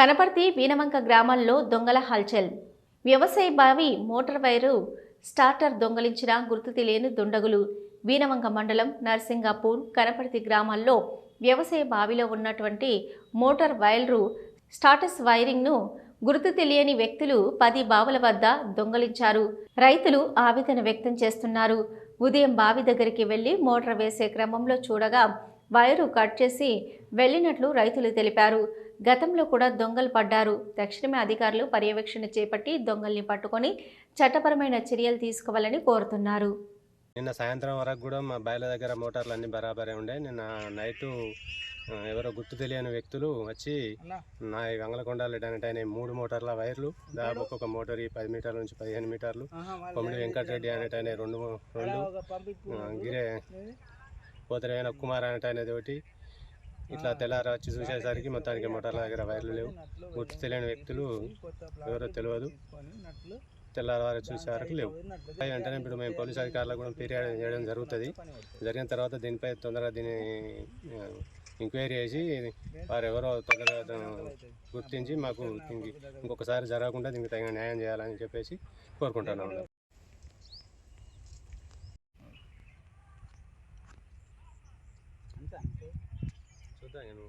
కనపర్తి వీనవంక గ్రామాల్లో దొంగల హల్చల్. వ్యవసాయ బావి మోటార్ వైరు స్టార్టర్ దొంగలించిన గుర్తు తెలియని దుండగులు. వీనవంక మండలం నర్సింగాపూర్ కనపర్తి గ్రామాల్లో వ్యవసాయ బావిలో ఉన్నటువంటి మోటార్ వైర్లు స్టాటస్ వైరింగ్ను గుర్తు తెలియని వ్యక్తులు పది బావుల వద్ద దొంగలించారు. రైతులు ఆవేదన వ్యక్తం చేస్తున్నారు. ఉదయం బావి దగ్గరికి వెళ్ళి మోటార్ వేసే క్రమంలో చూడగా వైరు కట్ చేసి వెళ్ళినట్లు రైతులు తెలిపారు. గతంలో కూడా దొంగలు పడ్డారు. తక్షణమే అధికారులు పర్యవేక్షణ చేపట్టి దొంగల్ని పట్టుకొని చట్టపరమైన చర్యలు తీసుకోవాలని కోరుతున్నారు. నిన్న సాయంత్రం వరకు కూడా మా బాయిల దగ్గర మోటార్లు అన్ని బరాబరే ఉండే. నిన్న నైటు ఎవరో గుర్తు తెలియని వ్యక్తులు వచ్చి నా ఈ వంగలకొండ అనేట ఆయన మూడు మోటార్ల వైర్లు దాదాపు ఒక్కొక్క మోటార్ ఈ పది మీటర్ల నుంచి పదిహేను మీటర్లు. కొమ్మిడి వెంకటరెడ్డి అనేట ఆయన రెండు రెండు. గిరే పోతరైన కుమార్ అనేట అనేది ఒకటి. ఇట్లా తెల్లారి వచ్చి చూసేసరికి మొత్తానికి మోటార్ల దగ్గర వైర్లు లేవు. గుర్తు తెలియని వ్యక్తులు ఎవరో తెలియదు. తెల్లారి వారు చూసే వరకు లేవు వెంటనే ఇప్పుడు మేము పోలీస్ అధికారులకు కూడా ఫిర్యాదు చేయడం జరుగుతుంది. జరిగిన తర్వాత దీనిపై తొందరగా దీన్ని ఎంక్వైరీ చేసి వారు ఎవరో తొందరగా గుర్తించి మాకు ఇంకొకసారి జరగకుండా దీనికి తగిన న్యాయం చేయాలని చెప్పేసి కోరుకుంటున్నాము చూద్దాం నేను